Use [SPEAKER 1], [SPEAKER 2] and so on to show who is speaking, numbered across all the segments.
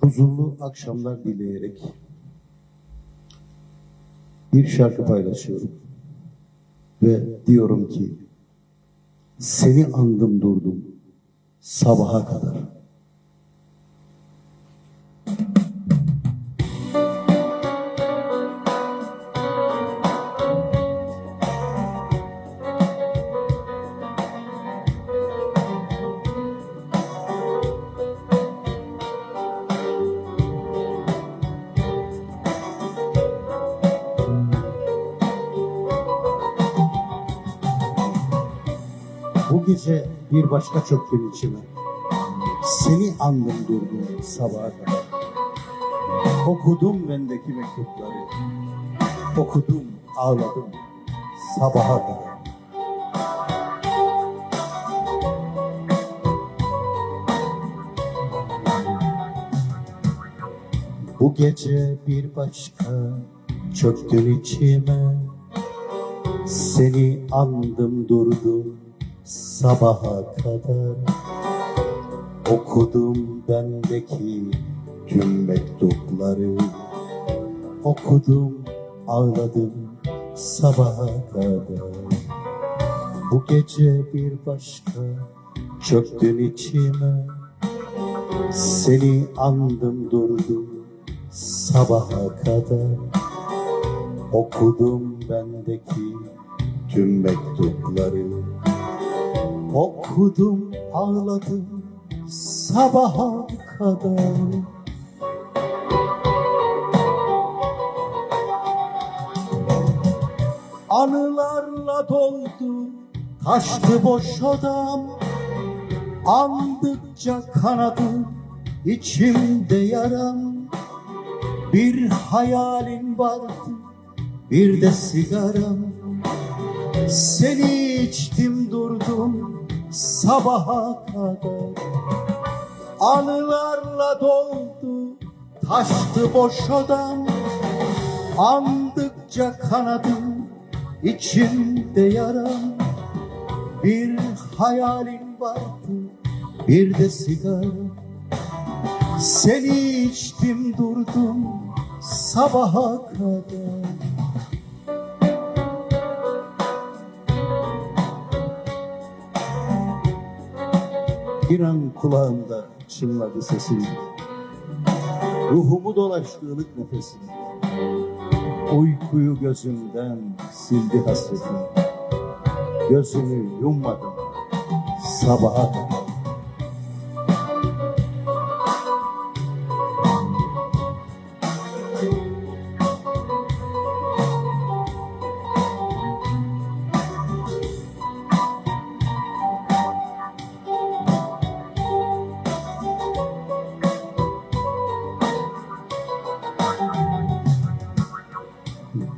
[SPEAKER 1] huzurlu akşamlar dileyerek bir şarkı paylaşıyorum. Ve diyorum ki seni andım durdum sabaha kadar. Gece bir başka çöktün içime. Seni andım durdum sabaha kadar. Okudum bendeki mektupları. Okudum, ağladım sabaha kadar. Bu gece bir başka çöktün içime. Seni andım durdum sabaha kadar Okudum bendeki tüm mektupları. Okudum ağladım sabaha kadar. Bu gece bir başka çöktün içime. Seni andım durdum sabaha kadar. Okudum bendeki tüm mektupları Okudum ağladım sabaha kadar. Anılarla doldu taştı boş odam. Andıkça kanadım içimde yaram. Bir hayalin vardı bir de sigaram. Seni içtim durdum sabaha kadar. Anılarla doldu taştı boş odam Andıkça kanadım içimde yaram Bir hayalin vardı bir de sigara. Seni içtim durdum sabaha kadar Bir an kulağımda çınladı sesin Ruhumu dolaştı ılık nefesin Uykuyu gözümden sildi hasretin Gözümü yummadım sabaha kadar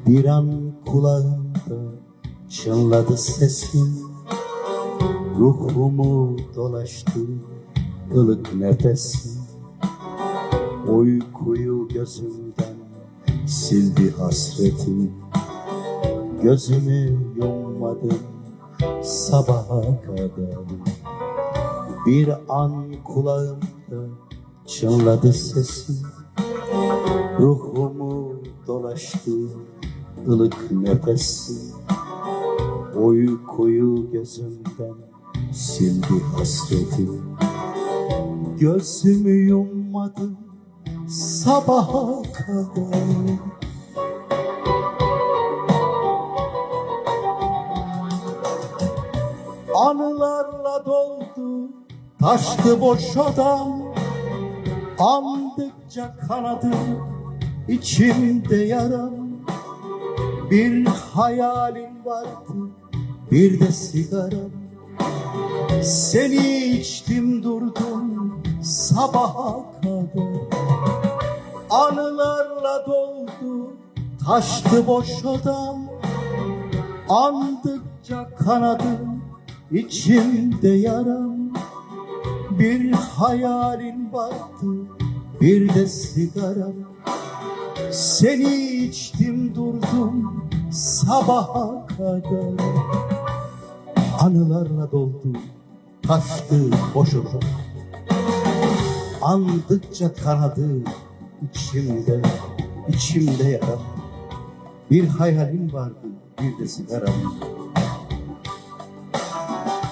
[SPEAKER 1] Bir an kulağımda çınladı sesin. Ruhumu dolaştı ılık nefesin Uykuyu gözümden sildi hasretin Gözümü yummadım sabaha kadar. Bir an kulağımda çınladı sesin Ruhumu dolaştı ılık nefesin Uykuyu gözümden sildi hasretin Gözümü yummadım sabaha kadar. Anılarla doldu taştı boş odam Andıkça kanadım içimde yaram Bir hayalin vardı bir de sigaram Seni içtim durdum sabaha kadar. Anılarla doldu taştı boş odam. Andıkça kanadım içimde yaram. Bir hayalin vardı bir de sigaram Seni içtim durdum sabaha kadar Anılarla doldu taştı boş Andıkça kanadı içimde, içimde yaram. Bir hayalim vardı, bir de sigaram.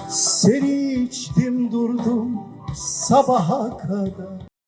[SPEAKER 1] Seni içtim durdum sabaha kadar.